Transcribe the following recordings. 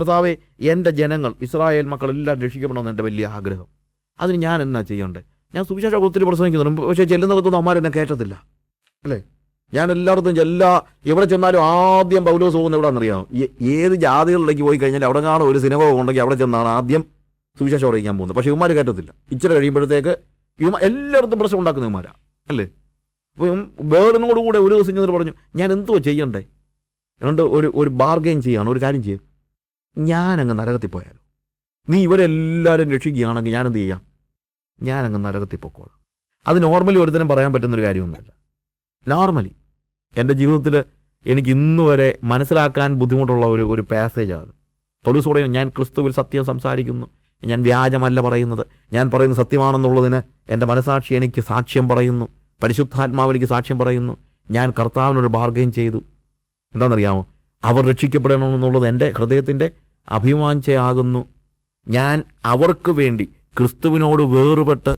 കർത്താവെ എന്റെ ജനങ്ങൾ ഇസ്രായേൽ മക്കൾ എല്ലാം എന്റെ വലിയ ആഗ്രഹം. അതിന് ഞാൻ എന്നാ ചെയ്യണ്ടേ ഞാൻ സുവിശേഷ ഒത്തിരി പ്രസംഗിക്കുന്നുണ്ട്. പക്ഷേ ചെല്ലുന്നിടത്തൊന്നും അമ്മാർ എന്നെ കയറ്റത്തില്ല അല്ലേ? ഞാൻ എല്ലായിടത്തും എല്ലാ എവിടെ ചെന്നാലും ആദ്യം പൗലോസ് പോകുന്ന എവിടെ ഏ- ഏത് ജാതികളിലേക്ക് പോയി കഴിഞ്ഞാൽ അവിടെ കാണും ഒരു സിനിമ ഉണ്ടെങ്കിൽ അവിടെ ചെന്നാണ് ആദ്യം സുവിശേഷം അറിയിക്കാൻ പോകുന്നത്. പക്ഷേ ഇവന്മാർ കയറ്റത്തില്ല ഇച്ചിരി കഴിയുമ്പോഴത്തേക്ക് ഇവ എല്ലായിടത്തും പ്രശ്നം ഉണ്ടാക്കുന്ന ഇവന്മാരാ. അല്ലേ? അപ്പം വേറിനോടുകൂടെ കൂടെ ഒരു ദിവസം ചെന്നിട്ട് പറഞ്ഞു ഞാൻ എന്തോ ചെയ്യണ്ടേ? രണ്ട് ഒരു ഒരു ബാർഗെയിൻ ചെയ്യാണ് ഒരു കാര്യം ചെയ്യും. ഞാനങ്ങ് നരകത്തിൽ പോയാലോ? നീ ഇവരെല്ലാവരും രക്ഷിക്കുകയാണെങ്കിൽ ഞാൻ എന്ത് ചെയ്യാം? ഞാനങ്ങ് നരകത്തിൽ പൊക്കോളാം. അത് നോർമലി ഒരുത്തരം പറയാൻ പറ്റുന്നൊരു കാര്യമൊന്നുമല്ല. നോർമലി എന്റെ ജീവിതത്തിൽ എനിക്ക് ഇന്ന് വരെ മനസ്സിലാക്കാൻ ബുദ്ധിമുട്ടുള്ള ഒരു ഒരു പാസേജാണ് പൗലൂസ് ഞാൻ ക്രിസ്തുവിൽ സത്യം സംസാരിക്കുന്നു. ഞാൻ വ്യാജമല്ല പറയുന്നത്. ഞാൻ പറയുന്നത് സത്യമാണെന്നുള്ളതിന് എന്റെ മനസാക്ഷി എനിക്ക് സാക്ഷ്യം പറയുന്നു. പരിശുദ്ധാത്മാവ് എനിക്ക് സാക്ഷ്യം പറയുന്നു. ഞാൻ കർത്താവിനൊരു ബാർഗയും ചെയ്തു. എന്താണെന്നറിയാമോ? അവർ രക്ഷിക്കപ്പെടണമെന്നുള്ളത് എന്റെ ഹൃദയത്തിന്റെ അഭിമാഞ്ചയാകുന്നു ഞാൻ അവർക്ക് വേണ്ടി ക്രിസ്തുവിനോട് വേറുപെട്ട്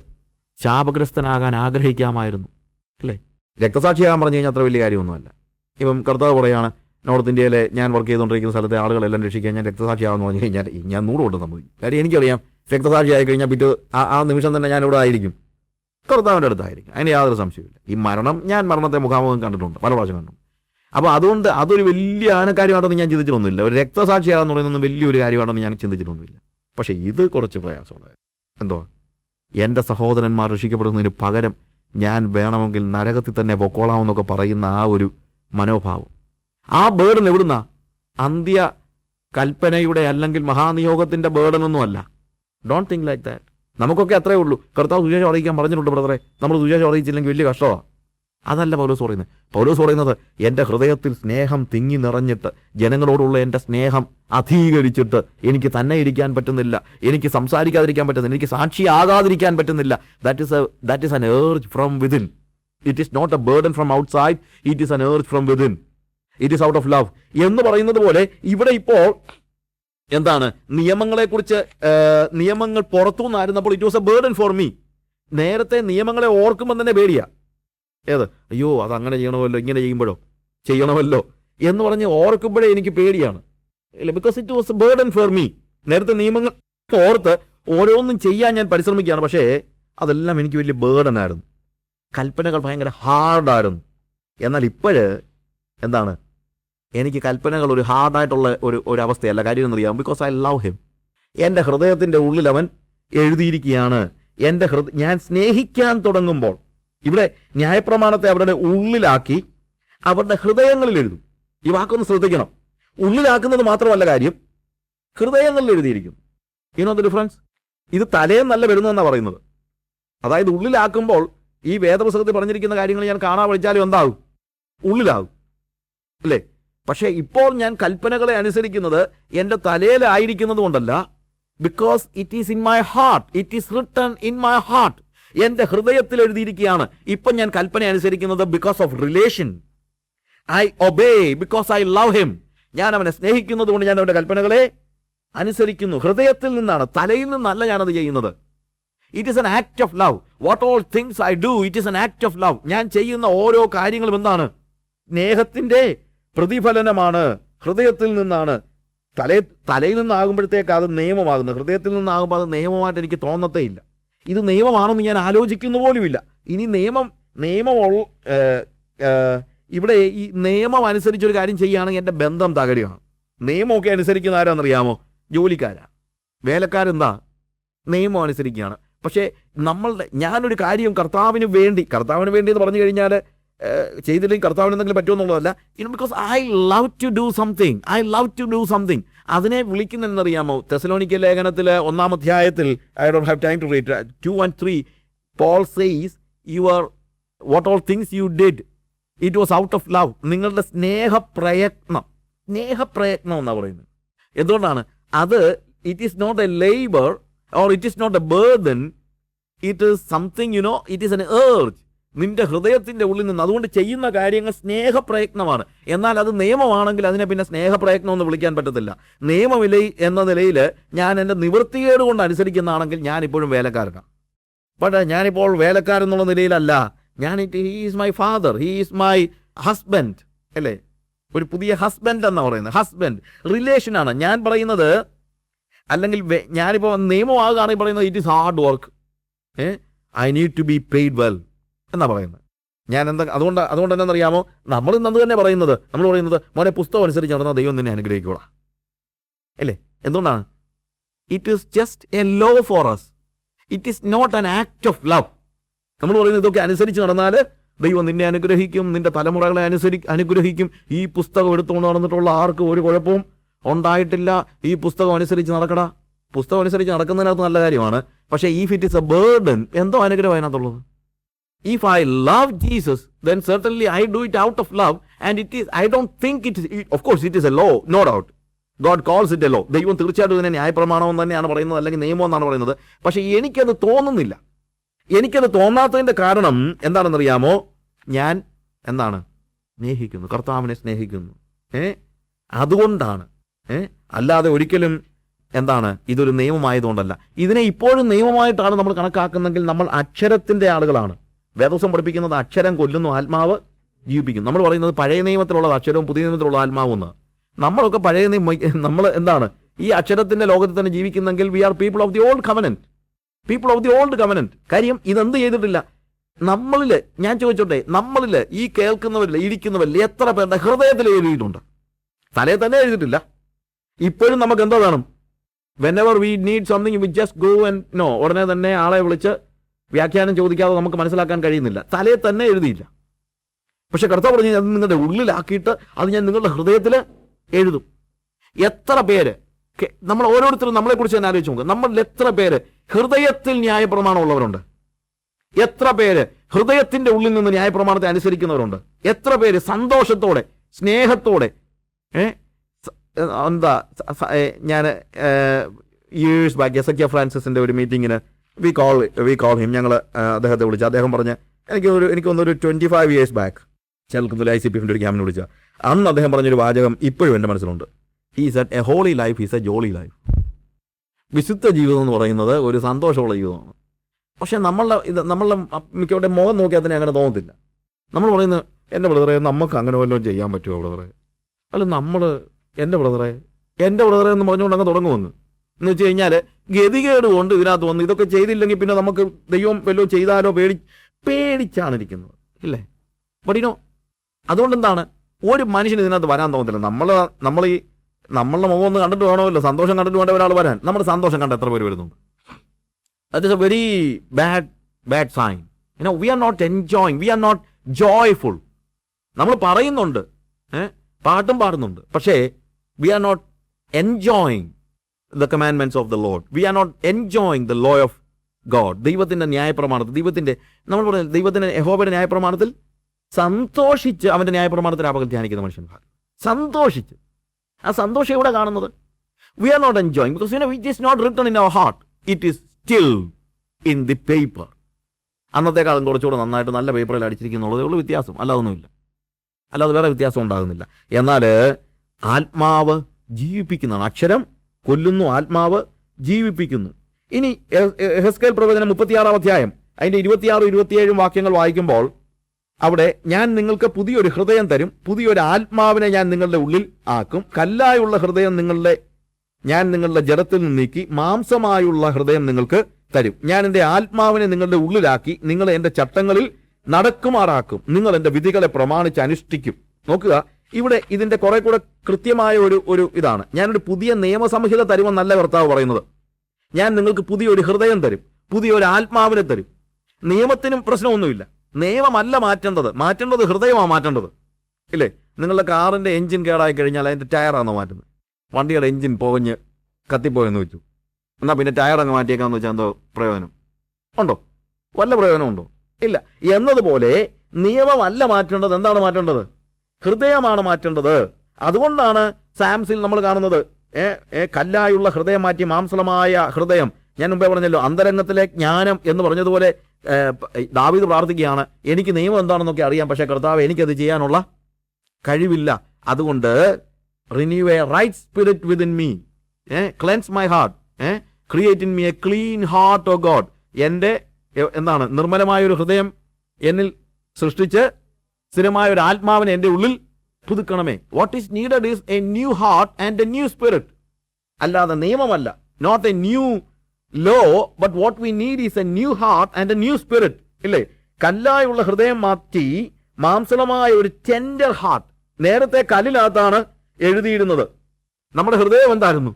ശാപഗ്രസ്തനാകാൻ ആഗ്രഹിക്കാമായിരുന്നു. അല്ലേ? രക്തസാക്ഷിയാകാൻ പറഞ്ഞു കഴിഞ്ഞാൽ അത്ര വലിയ കാര്യമൊന്നുമല്ല. ഇപ്പം കർത്താവ് പറയാണ് നോർത്ത് ഇന്ത്യയിലെ ഞാൻ വർക്ക് ചെയ്തുകൊണ്ടിരിക്കുന്ന സ്ഥലത്തെ ആളുകളെല്ലാം രക്ഷിക്കാൻ ഞാൻ രക്തസാക്ഷിയാണെന്ന് പറഞ്ഞു കഴിഞ്ഞാൽ ഞാൻ നൂറ് കൊണ്ട് സമ്മതിക്കും കാര്യം എനിക്കറിയാം രക്തസാക്ഷി ആയി കഴിഞ്ഞാൽ പിറ്റേ ആ ആ നിമിഷം തന്നെ ഞാൻ ഇവിടെ ആയിരിക്കും. കർത്താവിന്റെ അടുത്തായിരിക്കും. അതിന് യാതൊരു സംശയമില്ല ഈ മരണം ഞാൻ മരണത്തെ മുഖാമുഖം കണ്ടിട്ടുണ്ട് പല പ്രാവശ്യം കണ്ടു അപ്പോൾ അതുകൊണ്ട് അതൊരു വലിയ ആനക്കാര്യമാണെന്ന് ഞാൻ ചിന്തിച്ചിട്ടൊന്നുമില്ല. ഒരു രക്തസാക്ഷിയാണെന്ന് പറയുന്നൊന്നും വലിയൊരു കാര്യമാണെന്ന് ഞാൻ ചിന്തിച്ചിട്ടൊന്നുമില്ല. പക്ഷേ ഇത് കുറച്ച് പ്രയാസമുള്ളത്. എന്തോ? എന്റെ സഹോദരന്മാർ രക്ഷിക്കപ്പെടുന്നതിന് പകരം ഞാൻ വേണമെങ്കിൽ നരകത്തിൽ തന്നെ പൊക്കോളാമെന്നൊക്കെ പറയുന്ന ആ ഒരു മനോഭാവം. ആ ബേർഡൻ എവിടുന്ന? അന്ത്യ കൽപ്പനയുടെ അല്ലെങ്കിൽ മഹാനിയോഗത്തിന്റെ ബേർഡനൊന്നുമല്ല ഡോണ്ട് തിങ്ക് ലൈക്ക് ദാറ്റ് നമുക്കൊക്കെ അത്രേ ഉള്ളൂ. കർത്താവ് സുവിശേഷം അറിയിക്കാൻ പറഞ്ഞിട്ടുണ്ട് ബ്രദറെ. നമ്മൾ സുവിശേഷം അറിയിച്ചില്ലെങ്കിൽ വലിയ കഷ്ടമാണ് അതല്ല പൗലോസ് പറയുന്നത്. പൗലോസ് പറയുന്നത് എന്റെ ഹൃദയത്തിൽ സ്നേഹം തിങ്ങി നിറഞ്ഞിട്ട് ജനങ്ങളോടുള്ള എന്റെ സ്നേഹം അധീകരിച്ചിട്ട് എനിക്ക് തന്നെ ഇരിക്കാൻ പറ്റുന്നില്ല എനിക്ക് സംസാരിക്കാതിരിക്കാൻ പറ്റുന്നില്ല എനിക്ക് സാക്ഷിയാകാതിരിക്കാൻ പറ്റുന്നില്ല. That is that is an urge from within it is not a burden from outside it is an urge from within it is out of love എന്ന് പറയുന്നത് പോലെ ഇവിടെ ഇപ്പോൾ എന്താണ്? നിയമങ്ങളെക്കുറിച്ച് നിയമങ്ങൾ പുറത്തുനിന്നായിരുന്നപ്പോൾ it was a burden for me നേരത്തെ നിയമങ്ങളെ ഓർക്കുമ്പോൾ തന്നെ പേടിയാ. ഏത്? അയ്യോ അത് അങ്ങനെ ചെയ്യണമല്ലോ ഇങ്ങനെ ചെയ്യുമ്പോഴോ? ചെയ്യണമല്ലോ എന്ന് പറഞ്ഞ് ഓർക്കുമ്പോഴേ എനിക്ക് പേടിയാണ്. ഇല്ല because it was burden for me നേരത്തെ നിയമങ്ങൾ ഓർത്ത് ഓരോന്നും ചെയ്യാൻ ഞാൻ പരിശ്രമിക്കുകയാണ് പക്ഷേ അതെല്ലാം എനിക്ക് വലിയ ബേർഡൻ ആയിരുന്നു. കൽപ്പനകൾ ഭയങ്കര ഹാർഡായിരുന്നു എന്നാൽ ഇപ്പോഴ് എന്താണ്? എനിക്ക് കൽപ്പനകൾ ഒരു ഹാർഡായിട്ടുള്ള ഒരു ഒരു അവസ്ഥയല്ല. കാര്യം എന്നറിയാം ബിക്കോസ് ഐ ലവ് ഹിം എന്റെ ഹൃദയത്തിന്റെ ഉള്ളിൽ അവൻ എഴുതിയിരിക്കുകയാണ്. എന്റെ ഹൃദയ ഞാൻ സ്നേഹിക്കാൻ തുടങ്ങുമ്പോൾ ഇവിടെ ന്യായപ്രമാണത്തെ അവരുടെ ഉള്ളിലാക്കി അവരുടെ ഹൃദയങ്ങളിൽ എഴുതും. ഈ വാക്കൊന്ന് ശ്രദ്ധിക്കണം. ഉള്ളിലാക്കുന്നത് മാത്രമല്ല കാര്യം ഹൃദയങ്ങളിൽ എഴുതിയിരിക്കുന്നു ഇനോ ദ ഡിഫറൻസ് ഇത് തലേന്നല്ല വരുന്നതെന്നാണ് പറയുന്നത്. അതായത് ഉള്ളിലാക്കുമ്പോൾ ഈ വേദപുസ്തകത്തിൽ പറഞ്ഞിരിക്കുന്ന കാര്യങ്ങൾ ഞാൻ കാണാൻ പഠിച്ചാലും എന്താകും? ഉള്ളിലാകും. അല്ലേ? പക്ഷേ ഇപ്പോൾ ഞാൻ കൽപ്പനകളെ അനുസരിക്കുന്നത് എന്റെ തലയിലായിരിക്കുന്നത് കൊണ്ടല്ല because it is in my heart it is written in my heart എന്റെ ഹൃദയത്തിൽ എഴുതിയിരിക്കുകയാണ് ഇപ്പം ഞാൻ കൽപ്പന അനുസരിക്കുന്നത് because of relation I obey because I love him ഞാൻ അവനെ സ്നേഹിക്കുന്നത് കൊണ്ട് ഞാൻ അവന്റെ കൽപ്പനകളെ അനുസരിക്കുന്നു. ഹൃദയത്തിൽ നിന്നാണ് തലയിൽ നിന്നല്ല ഞാനത് ചെയ്യുന്നത്. It is an act of love what all things I do it is an act of love ഞാൻ ചെയ്യുന്ന ഓരോ കാര്യങ്ങളും എന്താണ്? സ്നേഹത്തിന്റെ പ്രതിഫലനമാണ്. ഹൃദയത്തിൽ നിന്നാണ്. തലേ തലയിൽ നിന്നാകുമ്പോഴത്തേക്ക് അത് നിയമമാകുന്നത് ഹൃദയത്തിൽ നിന്നാകുമ്പോൾ അത് നിയമമായിട്ട് എനിക്ക് തോന്നത്തേ ഇല്ല ഇത് നിയമമാണെന്ന് ഞാൻ ആലോചിക്കുന്നു പോലുമില്ല. ഇനി നിയമം നിയമം ഇവിടെ ഈ നിയമം അനുസരിച്ചൊരു കാര്യം ചെയ്യുകയാണെങ്കിൽ എന്റെ ബന്ധം തകരുകയാണ്. നിയമമൊക്കെ അനുസരിക്കുന്ന ആരാന്നറിയാമോ? ജോലിക്കാരാണ് വേലക്കാരെന്താ? നിയമം അനുസരിക്കുകയാണ്. പക്ഷേ നമ്മളുടെ ഞാനൊരു കാര്യം കർത്താവിന് വേണ്ടി കർത്താവിന് വേണ്ടി എന്ന് പറഞ്ഞു കഴിഞ്ഞാൽ ചെയ്തില്ലെങ്കിൽ കർത്താവിന് എന്തെങ്കിലും പറ്റുമെന്നുള്ളതല്ല. In because I love to do something I love to do something അതിനെ വിളിക്കുന്നതെന്നറിയാമോ തെസലോണിക്ക ലേഖനത്തിൽ ഒന്നാം അധ്യായത്തിൽ I don't have time to read two and three Paul says your what all things you did it was out of love നിങ്ങളുടെ സ്നേഹപ്രയത്നം സ്നേഹപ്രയത്നം എന്നാണ് പറയുന്നത്. എന്തുകൊണ്ടാണ്? അത് it is not a labour or it is not a burden it is something you know it is an urge നിന്റെ ഹൃദയത്തിന്റെ ഉള്ളിൽ നിന്ന് അതുകൊണ്ട് ചെയ്യുന്ന കാര്യങ്ങൾ സ്നേഹപ്രയത്നമാണ്. എന്നാൽ അത് നിയമമാണെങ്കിൽ അതിനെ പിന്നെ സ്നേഹപ്രയത്നം എന്ന് വിളിക്കാൻ പറ്റത്തില്ല. നിയമമില്ല എന്ന നിലയിൽ ഞാൻ എന്റെ നിവൃത്തികേട് കൊണ്ട് അനുസരിക്കുന്നതാണെങ്കിൽ ഞാൻ ഇപ്പോഴും വേലക്കാരനാണ് പക്ഷേ ഞാനിപ്പോൾ വേലക്കാരൻ എന്നുള്ള നിലയിലല്ല. ഞാൻ it he is my father he is my husband അല്ലേ? ഒരു പുതിയ ഹസ്ബൻഡ് എന്നാണ് പറയുന്നത്. ഹസ്ബൻഡ് റിലേഷനാണ് ഞാൻ പറയുന്നത് അല്ലെങ്കിൽ ഞാനിപ്പോൾ നിയമമാകുകയാണെങ്കിൽ പറയുന്നത് ഇറ്റ് ഈസ് ഹാർഡ് വർക്ക് ഏ? I need to be paid well എന്നാ പറയുന്നത്? ഞാൻ എന്താ അതുകൊണ്ട് അതുകൊണ്ട് എന്താണെന്നറിയാമോ നമ്മൾ ഇന്ന് അത് തന്നെ പറയുന്നത്. നമ്മൾ പറയുന്നത് മോനെ പുസ്തകം അനുസരിച്ച് നടന്നാൽ ദൈവം നിന്നെ അനുഗ്രഹിക്കോളാം. അല്ലേ? എന്തുകൊണ്ടാണ്? It is just a law for us it is not an act of love നമ്മൾ പറയുന്നത് ഇതൊക്കെ അനുസരിച്ച് നടന്നാൽ ദൈവം നിന്നെ അനുഗ്രഹിക്കും നിന്റെ തലമുറകളെ അനുസരി അനുഗ്രഹിക്കും. ഈ പുസ്തകം എടുത്തുകൊണ്ട് നടന്നിട്ടുള്ള ആർക്കും ഒരു കുഴപ്പവും ഉണ്ടായിട്ടില്ല. ഈ പുസ്തകം അനുസരിച്ച് നടക്കടാ. പുസ്തകം അനുസരിച്ച് നടക്കുന്നതിനകത്ത് നല്ല കാര്യമാണ്. പക്ഷേ ഈ ഫിറ്റ് ഇസ് എ ബേർഡൻ എന്തോ അനുഗ്രഹം അതിനകത്തുള്ളത്? If I love Jesus then certainly I do it out of love and it is I don't think it of course it is a law no doubt God calls it a law ദൈവം തീർച്ചയായിട്ടും ഇതിനെ ന്യായപ്രമാണം തന്നെയാണ് പറയുന്നത് അല്ലെങ്കിൽ നിയമം എന്നാണ് പറയുന്നത്. പക്ഷേ എനിക്കത് തോന്നുന്നില്ല. എനിക്കത് തോന്നാത്തതിന്റെ കാരണം എന്താണെന്നറിയാമോ? ഞാൻ എന്താണ്? സ്നേഹിക്കുന്നു. കർത്താവിനെ സ്നേഹിക്കുന്നു. ഏ? അതുകൊണ്ടാണ്. ഏ? അല്ലാതെ ഒരിക്കലും എന്താണ്? ഇതൊരു നിയമമായതുകൊണ്ടല്ല. ഇതിനെ ഇപ്പോഴും നിയമമായിട്ടാണ് നമ്മൾ കണക്കാക്കുന്നെങ്കിൽ നമ്മൾ അക്ഷരത്തിന്റെ ആളുകളാണ്. വേദോസം പഠിപ്പിക്കുന്നത് അക്ഷരം കൊല്ലുന്നു ആത്മാവ് ജീവിപ്പിക്കുന്നു നമ്മൾ പറയുന്നത് പഴയ നിയമത്തിലുള്ളത് അക്ഷരവും പുതിയ നിയമത്തിലുള്ള ആത്മാവും എന്ന് നമ്മളൊക്കെ പഴയ നിയമം നമ്മൾ എന്താണ്? ഈ അക്ഷരത്തിന്റെ ലോകത്തിൽ തന്നെ ജീവിക്കുന്നെങ്കിൽ we are people of the old covenant people of the old covenant കാര്യം ഇതെന്ത് ചെയ്തിട്ടില്ല? നമ്മളിൽ ഞാൻ ചോദിച്ചോട്ടെ നമ്മളിൽ ഈ കേൾക്കുന്നവരിൽ ഇരിക്കുന്നവരിൽ എത്ര പേരുടെ ഹൃദയത്തിൽ എഴുതിയിട്ടുണ്ട്? തലയിൽ തന്നെ എഴുതിയിട്ടില്ല. ഇപ്പോഴും നമുക്ക് എന്താ വേണം? Whenever we need something we just go and no ഉടനെ തന്നെ ആളെ വിളിച്ച് വ്യാഖ്യാനം ചോദിക്കാതെ നമുക്ക് മനസ്സിലാക്കാൻ കഴിയുന്നില്ല. തലയിൽ തന്നെ എഴുതിയില്ല. പക്ഷെ കർത്താവ് പറഞ്ഞു അത് നിങ്ങളുടെ ഉള്ളിലാക്കിയിട്ട് അത് ഞാൻ നിങ്ങളുടെ ഹൃദയത്തിൽ എഴുതും. എത്ര പേര് നമ്മൾ ഓരോരുത്തരും നമ്മളെക്കുറിച്ച് തന്നെ ആലോചിച്ച് നോക്കുക നമ്മളിൽ എത്ര പേര് ഹൃദയത്തിൽ ന്യായപ്രമാണമുള്ളവരുണ്ട്? എത്ര പേര് ഹൃദയത്തിന്റെ ഉള്ളിൽ നിന്ന് ന്യായപ്രമാണത്തെ അനുസരിക്കുന്നവരുണ്ട്? എത്ര പേര് സന്തോഷത്തോടെ സ്നേഹത്തോടെ എന്താ ഞാൻ ഇയേഴ്സ് ബാക്ക് എസ് ഫ്രാൻസിസിന്റെ ഒരു മീറ്റിങ്ങിന് we call we call him ഞങ്ങൾ അദ്ദേഹത്തെ വിളിച്ചു. അദ്ദേഹം പറഞ്ഞ് എനിക്ക് ഒരു എനിക്ക് തോന്നുന്നു ഒരു ട്വന്റി ഫൈവ് ഇയേഴ്സ് ബാക്ക് ചെൽക്കുന്നില്ല ഐ സി പി എഫിന്റെ ഒരു ക്യാമ്പിന് വിളിച്ച. അന്ന് അദ്ദേഹം പറഞ്ഞൊരു വാചകം ഇപ്പോഴും എന്റെ മനസ്സിലുണ്ട്. He's a holy life is a jolly life വിശുദ്ധ ജീവിതം എന്ന് പറയുന്നത് ഒരു സന്തോഷമുള്ള ജീവിതമാണ്. പക്ഷേ നമ്മളുടെ ഇത് നമ്മളുടെ മിക്കവരുടെ മുഖം നോക്കിയാൽ തന്നെ അങ്ങനെ തോന്നത്തില്ല. നമ്മൾ പറയുന്നത് എന്റെ ബ്രദറെ നമുക്ക് അങ്ങനെ വല്ലതും ചെയ്യാൻ പറ്റുമോ ബ്രദറെ? അല്ല നമ്മൾ എന്റെ ബ്രദറെ എന്റെ ബ്രദറെ എന്ന് പറഞ്ഞുകൊണ്ട് അങ്ങ് തുടങ്ങുമെന്ന്. എന്ന് വെച്ച് കഴിഞ്ഞാൽ ഗതികേട് കൊണ്ട് ഇതിനകത്ത് വന്നു ഇതൊക്കെ ചെയ്തില്ലെങ്കിൽ പിന്നെ നമുക്ക് ദൈവം വല്ലതും ചെയ്താലോ പേടി പേടിച്ചാണ് ഇരിക്കുന്നത് ഇല്ലേ പടിനോ അതുകൊണ്ട് എന്താണ് ഒരു മനുഷ്യന് ഇതിനകത്ത് വരാൻ തോന്നത്തില്ല. നമ്മൾ നമ്മൾ ഈ നമ്മളുടെ മുഖം ഒന്ന് കണ്ടിട്ട് വേണമല്ലോ. സന്തോഷം കണ്ടിട്ട് വേണ്ട ഒരാൾ വരാൻ. നമ്മുടെ സന്തോഷം കണ്ട് എത്ര പേര് വരുന്നുണ്ട്? That is a very bad bad sign you know we are not enjoying we are not joyful നമ്മൾ പറയുന്നുണ്ട് പാട്ടും പാടുന്നുണ്ട്. പക്ഷേ we are not enjoying the commandments of the lord we are not enjoying the law of God ദൈവത്തിന്റെ ന്യായപ്രമാണത്തിൽ ദൈവത്തിന്റെ നമ്മൾ പറയുന്നത് ദൈവത്തിന്റെ യഹോബയുടെ ന്യായപ്രമാണത്തിൽ സന്തോഷിച്ച് അവന്റെ ന്യായപ്രമാണത്തിൽ ആപകൽ ധ്യാനിക്കുന്ന മനുഷ്യന്മാർ. സന്തോഷിച്ച്. ആ സന്തോഷം എവിടെ കാണുന്നത്? We are not enjoying because you know it is not written in our heart it is still in the paper അന്നത്തെക്കാളും കുറച്ചുകൂടെ നന്നായിട്ട് നല്ല പേപ്പറിൽ അടിച്ചിരിക്കുന്നുള്ളതേ ഉള്ളൂ വ്യത്യാസം. അല്ലാതൊന്നുമില്ല. അല്ലാതെ വേറെ വ്യത്യാസം ഉണ്ടാകുന്നില്ല. എന്നാൽ ആത്മാവ് ജീവിപ്പിക്കുന്നതാണ് അക്ഷരം കൊല്ലുന്നു ആത്മാവ് ജീവിപ്പിക്കുന്നു. ഇനി ഹെസ്കേൽ പ്രവചനം മുപ്പത്തിയാറാം അധ്യായം അതിന്റെ ഇരുപത്തിയാറ് ഇരുപത്തിയേഴും വാക്യങ്ങൾ വായിക്കുമ്പോൾ അവിടെ ഞാൻ നിങ്ങൾക്ക് പുതിയൊരു ഹൃദയം തരും പുതിയൊരു ആത്മാവിനെ ഞാൻ നിങ്ങളുടെ ഉള്ളിൽ ആക്കും കല്ലായുള്ള ഹൃദയം നിങ്ങളുടെ ഞാൻ നിങ്ങളുടെ ജഡത്തിൽ നിന്ന് നീക്കി മാംസമായുള്ള ഹൃദയം നിങ്ങൾക്ക് തരും. ഞാൻ എന്റെ ആത്മാവിനെ നിങ്ങളുടെ ഉള്ളിലാക്കി നിങ്ങൾ എന്റെ ചട്ടങ്ങളിൽ നടക്കുമാറാക്കും നിങ്ങൾ എന്റെ വിധികളെ പ്രമാണിച്ച് അനുഷ്ഠിക്കും. നോക്കുക ഇവിടെ ഇതിന്റെ കുറെ കൂടെ കൃത്യമായ ഒരു ഒരു ഇതാണ്. ഞാനൊരു പുതിയ നിയമസംഹിത തരുമെന്നല്ല കർത്താവ് പറയുന്നത്. ഞാൻ നിങ്ങൾക്ക് പുതിയൊരു ഹൃദയം തരും പുതിയൊരു ആത്മാവിനെ തരും. നിയമത്തിനും പ്രശ്നമൊന്നുമില്ല. നിയമമല്ല മാറ്റേണ്ടത്. മാറ്റേണ്ടത് ഹൃദയമാണ് മാറ്റേണ്ടത്. ഇല്ലേ? നിങ്ങളുടെ കാറിന്റെ എഞ്ചിൻ കേടായി കഴിഞ്ഞാൽ അതിന്റെ ടയറാണോ മാറ്റുന്നത്? വണ്ടിയുടെ എഞ്ചിൻ പോകഞ്ഞ് കത്തിപ്പോയെന്ന് വെച്ചു. എന്നാൽ പിന്നെ ടയർ അങ്ങ് മാറ്റിയേക്കാന്ന് വെച്ചാൽ എന്തോ പ്രയോജനം? ഉണ്ടോ? വല്ല പ്രയോജനമുണ്ടോ? ഇല്ല. എന്നതുപോലെ നിയമമല്ല മാറ്റേണ്ടത്. എന്താണ് മാറ്റേണ്ടത്? ഹൃദയമാണ് മാറ്റേണ്ടത്. അതുകൊണ്ടാണ് സാംസിൽ നമ്മൾ കാണുന്നത്. ഏ കല്ലായുള്ള ഹൃദയം മാറ്റി മാംസളമായ ഹൃദയം. ഞാൻ മുമ്പേ പറഞ്ഞല്ലോ അന്തരംഗത്തിലെ ജ്ഞാനം എന്ന് പറഞ്ഞതുപോലെ ദാവീദ് പ്രാർത്ഥിക്കുകയാണ്. എനിക്ക് നിയമം എന്താണെന്നൊക്കെ അറിയാം പക്ഷേ കർത്താവ് എനിക്കത് ചെയ്യാനുള്ള കഴിവില്ല. അതുകൊണ്ട് renew a right spirit within me uh cleanse my heart uh create in me a clean heart O God എന്റെ എന്താണ് നിർമ്മലമായ ഒരു ഹൃദയം എന്നിൽ സൃഷ്ടിച്ച് സ്ഥിരമായ ഒരു ആത്മാവിനെ എന്റെ ഉള്ളിൽ പുതുക്കണമേ. What is needed is a new heart and a new spirit അല്ലാതെ നിയമമല്ല. Not a new law but what we need is a new heart and a new spirit ഇല്ലേ? കല്ലായുള്ള ഹൃദയം മാറ്റി മാംസളമായ ഒരു ടെൻഡർ ഹാർട്ട് നേരത്തെ കല്ലിനകത്താണ് എഴുതിയിരുന്നത്. നമ്മുടെ ഹൃദയം എന്തായിരുന്നു?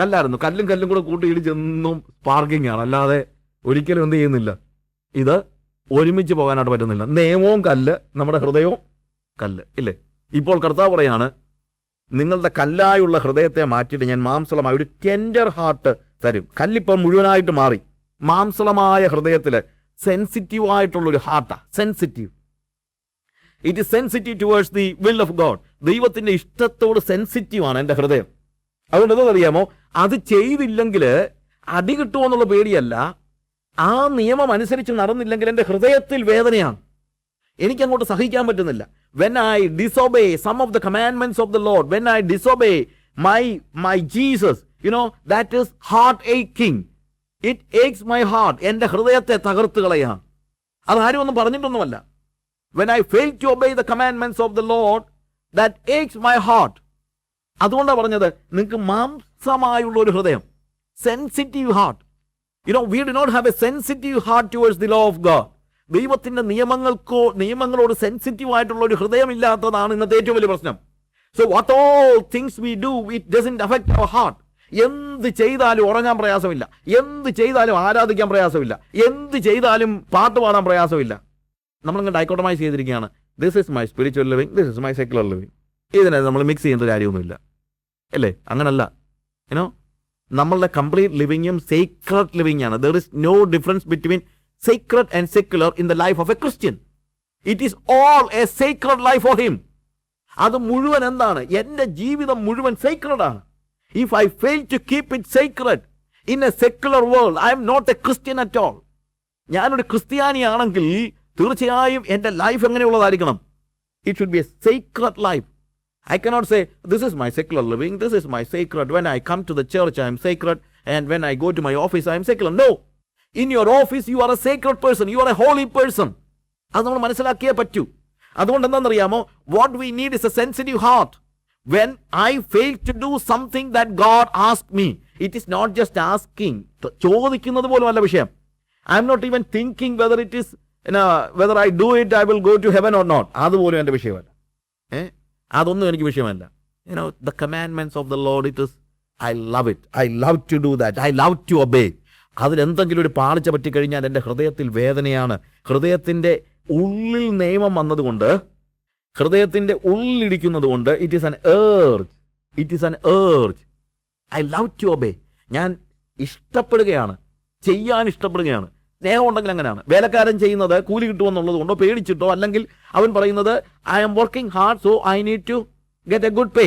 കല്ലായിരുന്നു. കല്ലും കല്ലും കൂടെ കൂട്ടി ഇടിച്ചെന്നും സ്പാർക്കിംഗ് ആണ്. അല്ലാതെ ഒരിക്കലും എന്ത് ചെയ്യുന്നില്ല. ഇത് ഒരുമിച്ച് പോകാനായിട്ട് പറ്റുന്നില്ല. നിയമവും കല്ല് നമ്മുടെ ഹൃദയവും കല്ല് ഇല്ലേ? ഇപ്പോൾ കർത്താവ് പറയാണ് നിങ്ങളുടെ കല്ലായുള്ള ഹൃദയത്തെ മാറ്റിയിട്ട് ഞാൻ മാംസളമായ ഒരു ടെൻഡർ ഹാർട്ട് തരും. കല്ലിപ്പം മുഴുവനായിട്ട് മാറി. മാംസളമായ ഹൃദയത്തിൽ സെൻസിറ്റീവ് ആയിട്ടുള്ള ഒരു ഹാർട്ടാ sensitive it is sensitive towards the will of God ദൈവത്തിന്റെ ഇഷ്ടത്തോട് സെൻസിറ്റീവ് ആണ് എന്റെ ഹൃദയം. അതുകൊണ്ട് എന്തറിയാമോ അത് ചെയ്തില്ലെങ്കിൽ അടി കിട്ടുമോ എന്നുള്ള പേടിയല്ല. ആ നിയമം അനുസരിച്ച് നടന്നില്ലെങ്കിൽ എന്റെ ഹൃദയത്തിൽ വേദനയാണ്. എനിക്ക് അങ്ങോട്ട് സഹിക്കാൻ പറ്റുന്നില്ല. When I disobey some of the commandments of the lord when I disobey my my Jesus you know that is heart aching it aches my heart എന്റെ ഹൃദയത്തെ തകർത്ത് കളയാണ്. അതാരും ഒന്നും പറഞ്ഞിട്ടൊന്നുമല്ല. When I fail to obey the commandments of the lord that aches my heart അതുകൊണ്ടാണ് പറഞ്ഞത് നിങ്ങൾക്ക് മാംസമായുള്ള ഒരു ഹൃദയം. Sensitive heart you know we do not have a sensitive heart towards the law of God ദൈവത്തിന്റെ നിയമങ്ങൾക്കോ നിയമങ്ങളോട് സെൻസിറ്റീവ് ആയിട്ടുള്ള ഒരു ഹൃദയമില്ലാത്തതാണ് ഇന്നത്തെ ഏറ്റവും വലിയ പ്രശ്നം. So what all things we do it doesn't affect our heart എന്ത് ചെയ്താലും ഉറങ്ങാൻ പ്രയാസമില്ല. എന്ത് ചെയ്താലും ആരാധിക്കാൻ പ്രയാസമില്ല. എന്ത് ചെയ്താലും പാട്ട് പാടാൻ പ്രയാസമില്ല. നമ്മളിങ്ങനെ ഡൈക്കോട്ടമായി ചെയ്തിരിക്കുകയാണ്. This is my spiritual living this is my secular living ഇതിനെ നമ്മൾ മിക്സ് ചെയ്യേണ്ട കാര്യമൊന്നുമില്ല. അല്ലേ? അങ്ങനല്ല. യുനോ നമ്മളുടെ കംപ്ലീറ്റ് ലിവിങ്ങും സീക്രട്ട് ലിവിംഗ് ആണ് there is no difference between sacred and secular in the life of a Christian it is all a sacred life for him അത് മുഴുവൻ എന്താണ്? എന്റെ ജീവിതം മുഴുവൻ സീക്രട്ട് ആണ്. If I fail to keep it sacred in a secular world I am not a Christian at all ഞാനൊരു ക്രിസ്ത്യാനിയാണെങ്കിൽ തീർച്ചയായും എന്റെ life എങ്ങനെയുള്ളതായിരിക്കണം? It should be a sacred life I cannot say, this is my secular living, this is my sacred. When I come to the church, I am sacred. And when I go to my office, I am secular. No. In your office, you are a sacred person. You are a holy person. അത് നമ്മൾ മനസ്സിലാക്കിയേ പറ്റൂ അതുകൊണ്ട് എന്താണെന്നറിയാമോ what we need is a sensitive heart when I fail to do something that God ask me it is not just asking ചോദിക്കുന്നത് പോലും അല്ല വിഷയം I am not even thinking whether it is whether I do it I will go to heaven or not അതുപോലും എന്റെ വിഷയമല്ല ഏ അതൊന്നും എനിക്ക് വിഷയമല്ല. You know the commandments of the lord it is I love it I love to do that I love to obey അതിലെന്തെങ്കിലും ഒരു പാളിച്ച പറ്റിക്കഴിഞ്ഞാൽ എന്റെ ഹൃദയത്തിൽ വേദനയാണ്. ഹൃദയത്തിന്റെ ഉള്ളിൽ നിയമം വന്നതുകൊണ്ട് ഹൃദയത്തിന്റെ ഉള്ളിലിരിക്കുന്നത് കൊണ്ട് it is an urge it is an urge I love to obey ഞാൻ ഇഷ്ടപ്പെടുകയാണ്. ചെയ്യാൻ ഇഷ്ടപ്പെടുകയാണ്. സ്നേഹം ഉണ്ടെങ്കിൽ അങ്ങനെയാണ് വേലക്കാരൻ ചെയ്യുന്നത് കൂലി കിട്ടുമെന്നുള്ളത് കൊണ്ടോ പേടിച്ചിട്ടോ അല്ലെങ്കിൽ അവൻ പറയുന്നത് I am working hard so I need to get a good pay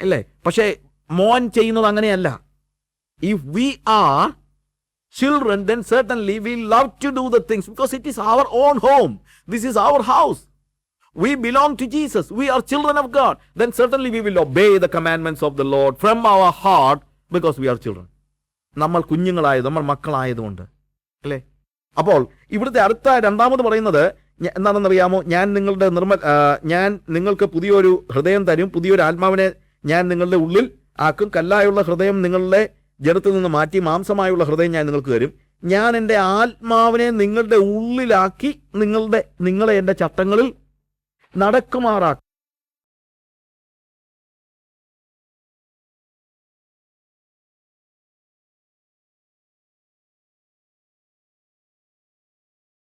അല്ലേ പക്ഷേ മോൻ ചെയ്യുന്നത് അങ്ങനെയല്ല ഇഫ് വി ആർ children, then certainly we love to do the things because it is our own home. This is our house. We belong to Jesus. We are children of God. Then certainly we will obey the commandments of the Lord from our heart because we are children. നമ്മൾ കുഞ്ഞുങ്ങളായത് നമ്മൾ മക്കളായതുകൊണ്ട് അല്ലേ അപ്പോൾ ഇവിടുത്തെ അടുത്ത രണ്ടാമത് പറയുന്നത് എന്താണെന്നറിയാമോ? ഞാൻ നിങ്ങളുടെ നിർമ്മൽ ഞാൻ നിങ്ങൾക്ക് പുതിയൊരു ഹൃദയം തരും പുതിയൊരു ആത്മാവിനെ ഞാൻ നിങ്ങളുടെ ഉള്ളിൽ ആക്കും. കല്ലായുള്ള ഹൃദയം നിങ്ങളുടെ ജഡത്തിൽ നിന്ന് മാറ്റി മാംസമായുള്ള ഹൃദയം ഞാൻ നിങ്ങൾക്ക് തരും. ഞാൻ എന്റെ ആത്മാവിനെ നിങ്ങളുടെ ഉള്ളിലാക്കി നിങ്ങളുടെ നിങ്ങളെ എന്റെ ചട്ടങ്ങളിൽ നടക്കുമാറാക്കും.